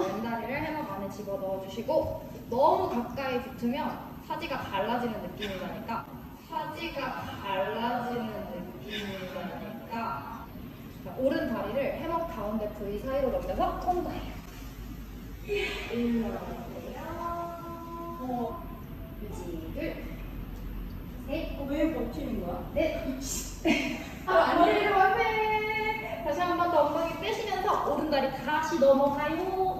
왼다리를 해먹 안에 집어 넣어주시고 너무 가까이 붙으면 사지가 갈라지는 느낌이라니까 사지가 갈라지는 느낌이라니까 자, 오른 다리를 해먹 가운데 부위 사이로 넘겨서 통과해요. 일어나세요 어, 유지, 둘, 셋, 어, 왜 버티는 거야? 넷, 안내를 완성! 다시 한 번 더 엉덩이 빼시면서 오른 다리 다시 넘어가요.